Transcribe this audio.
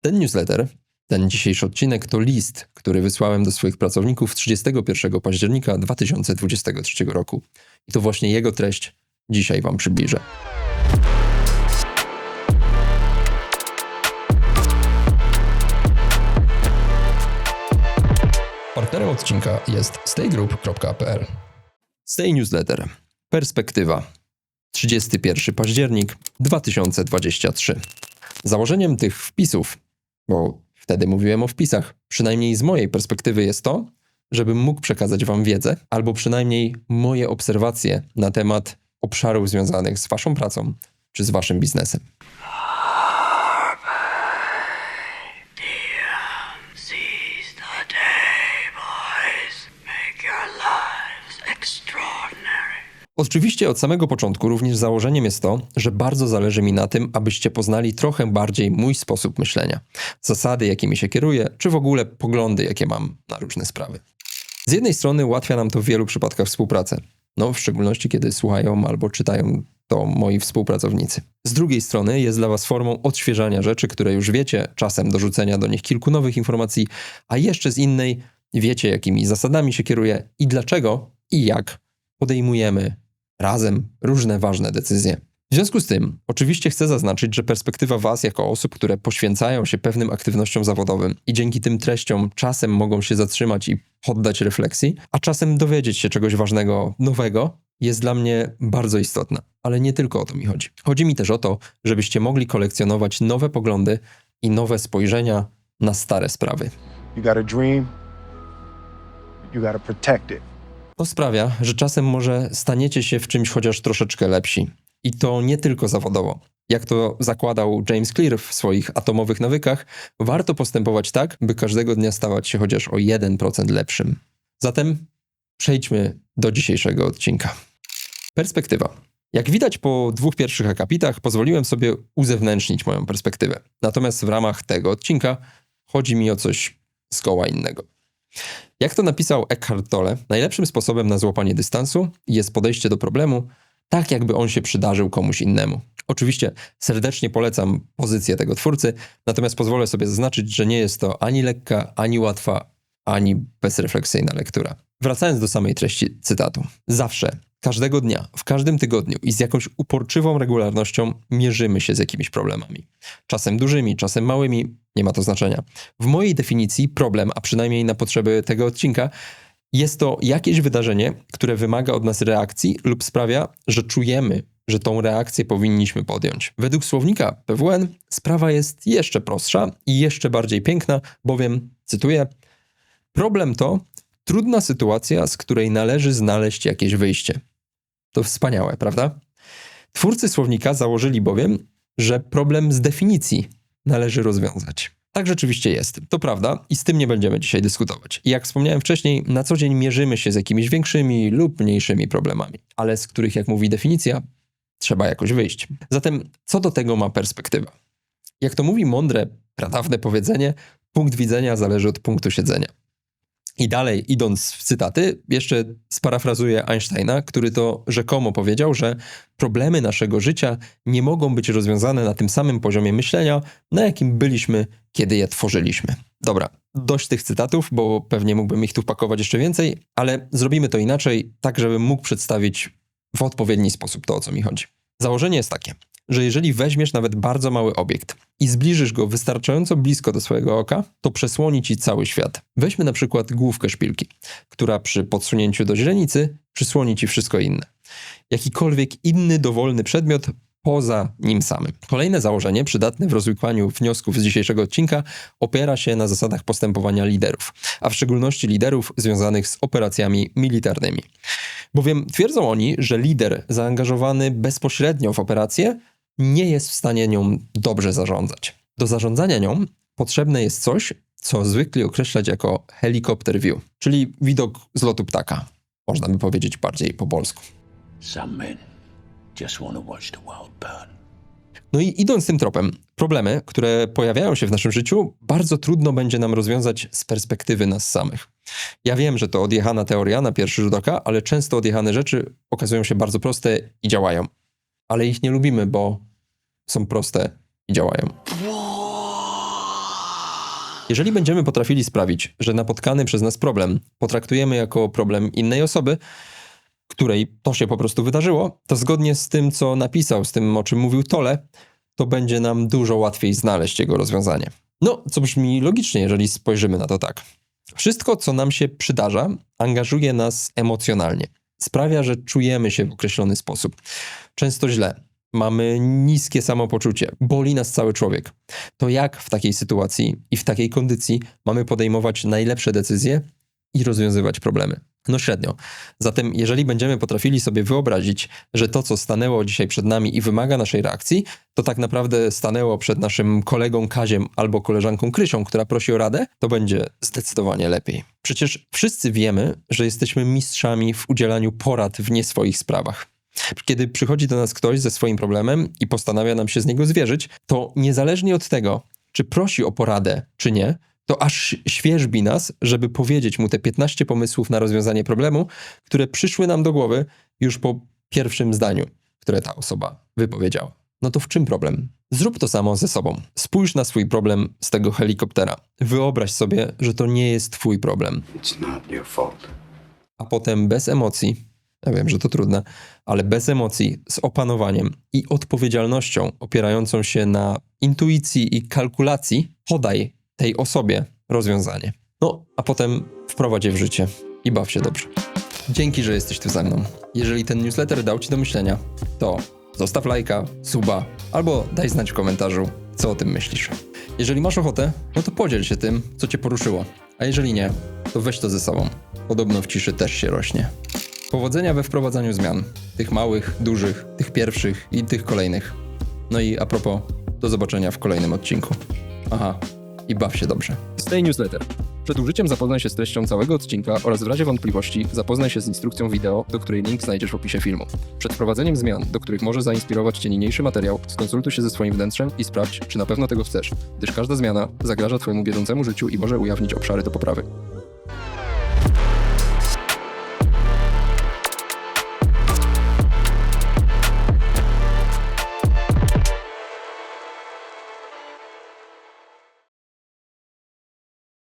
Ten newsletter, ten dzisiejszy odcinek to list, który wysłałem do swoich pracowników 31 października 2023 roku. I to właśnie jego treść dzisiaj Wam przybliżę. Partnerem odcinka jest staygroup.pl. Stay Newsletter. Perspektywa. 31 październik 2023. Założeniem tych wpisów, bo wtedy mówiłem o wpisach, przynajmniej z mojej perspektywy jest to, żebym mógł przekazać Wam wiedzę, albo przynajmniej moje obserwacje na temat obszarów związanych z Waszą pracą czy z Waszym biznesem. Oczywiście od samego początku również założeniem jest to, że bardzo zależy mi na tym, abyście poznali trochę bardziej mój sposób myślenia, zasady, jakimi się kieruję, czy w ogóle poglądy, jakie mam na różne sprawy. Z jednej strony ułatwia nam to w wielu przypadkach współpracę, no w szczególności kiedy słuchają albo czytają to moi współpracownicy. Z drugiej strony jest dla Was formą odświeżania rzeczy, które już wiecie, czasem dorzucenia do nich kilku nowych informacji, a jeszcze z innej wiecie, jakimi zasadami się kieruję i dlaczego i jak podejmujemy razem różne ważne decyzje. W związku z tym, oczywiście chcę zaznaczyć, że perspektywa Was, jako osób, które poświęcają się pewnym aktywnościom zawodowym i dzięki tym treściom czasem mogą się zatrzymać i poddać refleksji, a czasem dowiedzieć się czegoś ważnego, nowego, jest dla mnie bardzo istotna. Ale nie tylko o to mi chodzi. Chodzi mi też o to, żebyście mogli kolekcjonować nowe poglądy i nowe spojrzenia na stare sprawy. You got a dream, you got to protect it. To sprawia, że czasem może staniecie się w czymś chociaż troszeczkę lepsi. I to nie tylko zawodowo. Jak to zakładał James Clear w swoich atomowych nawykach, warto postępować tak, by każdego dnia stawać się chociaż o 1% lepszym. Zatem przejdźmy do dzisiejszego odcinka. Perspektywa. Jak widać po dwóch pierwszych akapitach, pozwoliłem sobie uzewnętrznić moją perspektywę. Natomiast w ramach tego odcinka chodzi mi o coś zgoła innego. Jak to napisał Eckhart Tolle, najlepszym sposobem na złapanie dystansu jest podejście do problemu tak, jakby on się przydarzył komuś innemu. Oczywiście serdecznie polecam pozycję tego twórcy, natomiast pozwolę sobie zaznaczyć, że nie jest to ani lekka, ani łatwa, ani bezrefleksyjna lektura. Wracając do samej treści cytatu. Zawsze, każdego dnia, w każdym tygodniu i z jakąś uporczywą regularnością mierzymy się z jakimiś problemami. Czasem dużymi, czasem małymi, nie ma to znaczenia. W mojej definicji problem, a przynajmniej na potrzeby tego odcinka, jest to jakieś wydarzenie, które wymaga od nas reakcji lub sprawia, że czujemy, że tą reakcję powinniśmy podjąć. Według słownika PWN sprawa jest jeszcze prostsza i jeszcze bardziej piękna, bowiem, cytuję, problem to trudna sytuacja, z której należy znaleźć jakieś wyjście. To wspaniałe, prawda? Twórcy słownika założyli bowiem, że problem z definicji należy rozwiązać. Tak rzeczywiście jest, to prawda i z tym nie będziemy dzisiaj dyskutować. Jak wspomniałem wcześniej, na co dzień mierzymy się z jakimiś większymi lub mniejszymi problemami, ale z których, jak mówi definicja, trzeba jakoś wyjść. Zatem, co do tego ma perspektywa? Jak to mówi mądre, pradawne powiedzenie, punkt widzenia zależy od punktu siedzenia. I dalej, idąc w cytaty, jeszcze sparafrazuję Einsteina, który to rzekomo powiedział, że problemy naszego życia nie mogą być rozwiązane na tym samym poziomie myślenia, na jakim byliśmy, kiedy je tworzyliśmy. Dobra, dość tych cytatów, bo pewnie mógłbym ich tu wpakować jeszcze więcej, ale zrobimy to inaczej, tak żebym mógł przedstawić w odpowiedni sposób to, o co mi chodzi. Założenie jest takie, że jeżeli weźmiesz nawet bardzo mały obiekt i zbliżysz go wystarczająco blisko do swojego oka, to przesłoni ci cały świat. Weźmy na przykład główkę szpilki, która przy podsunięciu do źrenicy przysłoni ci wszystko inne. Jakikolwiek inny dowolny przedmiot poza nim samym. Kolejne założenie, przydatne w rozwikłaniu wniosków z dzisiejszego odcinka, opiera się na zasadach postępowania liderów, a w szczególności liderów związanych z operacjami militarnymi. Bowiem twierdzą oni, że lider zaangażowany bezpośrednio w operację nie jest w stanie nią dobrze zarządzać. Do zarządzania nią potrzebne jest coś, co zwykle określać jako helikopter view, czyli widok z lotu ptaka. Można by powiedzieć bardziej po polsku. No i idąc tym tropem, problemy, które pojawiają się w naszym życiu, bardzo trudno będzie nam rozwiązać z perspektywy nas samych. Ja wiem, że to odjechana teoria na pierwszy rzut oka, ale często odjechane rzeczy okazują się bardzo proste i działają. Ale ich nie lubimy, bo są proste i działają. Jeżeli będziemy potrafili sprawić, że napotkany przez nas problem potraktujemy jako problem innej osoby, której to się po prostu wydarzyło, to zgodnie z tym, co napisał, z tym, o czym mówił Tole, to będzie nam dużo łatwiej znaleźć jego rozwiązanie. No, co brzmi logicznie, jeżeli spojrzymy na to tak. Wszystko, co nam się przydarza, angażuje nas emocjonalnie. Sprawia, że czujemy się w określony sposób. Często źle. Mamy niskie samopoczucie, boli nas cały człowiek. To jak w takiej sytuacji i w takiej kondycji mamy podejmować najlepsze decyzje i rozwiązywać problemy? No średnio. Zatem, jeżeli będziemy potrafili sobie wyobrazić, że to, co stanęło dzisiaj przed nami i wymaga naszej reakcji, to tak naprawdę stanęło przed naszym kolegą Kaziem albo koleżanką Krysią, która prosi o radę, to będzie zdecydowanie lepiej. Przecież wszyscy wiemy, że jesteśmy mistrzami w udzielaniu porad w nie swoich sprawach. Kiedy przychodzi do nas ktoś ze swoim problemem i postanawia nam się z niego zwierzyć, to niezależnie od tego, czy prosi o poradę, czy nie, to aż świeżbi nas, żeby powiedzieć mu te 15 pomysłów na rozwiązanie problemu, które przyszły nam do głowy już po pierwszym zdaniu, które ta osoba wypowiedziała. No to w czym problem? Zrób to samo ze sobą. Spójrz na swój problem z tego helikoptera. Wyobraź sobie, że to nie jest twój problem. A potem bez emocji, ja wiem, że to trudne, ale bez emocji, z opanowaniem i odpowiedzialnością opierającą się na intuicji i kalkulacji, podaj tej osobie rozwiązanie. No, a potem wprowadź je w życie i baw się dobrze. Dzięki, że jesteś tu ze mną. Jeżeli ten newsletter dał Ci do myślenia, to zostaw lajka, suba albo daj znać w komentarzu, co o tym myślisz. Jeżeli masz ochotę, no to podziel się tym, co Cię poruszyło. A jeżeli nie, to weź to ze sobą. Podobno w ciszy też się rośnie. Powodzenia we wprowadzaniu zmian. Tych małych, dużych, tych pierwszych i tych kolejnych. No i a propos, do zobaczenia w kolejnym odcinku. Aha, i baw się dobrze. Stay Newsletter. Przed użyciem zapoznaj się z treścią całego odcinka oraz w razie wątpliwości zapoznaj się z instrukcją wideo, do której link znajdziesz w opisie filmu. Przed wprowadzeniem zmian, do których może zainspirować Cię niniejszy materiał, skonsultuj się ze swoim wnętrzem i sprawdź, czy na pewno tego chcesz, gdyż każda zmiana zagraża Twojemu bieżącemu życiu i może ujawnić obszary do poprawy.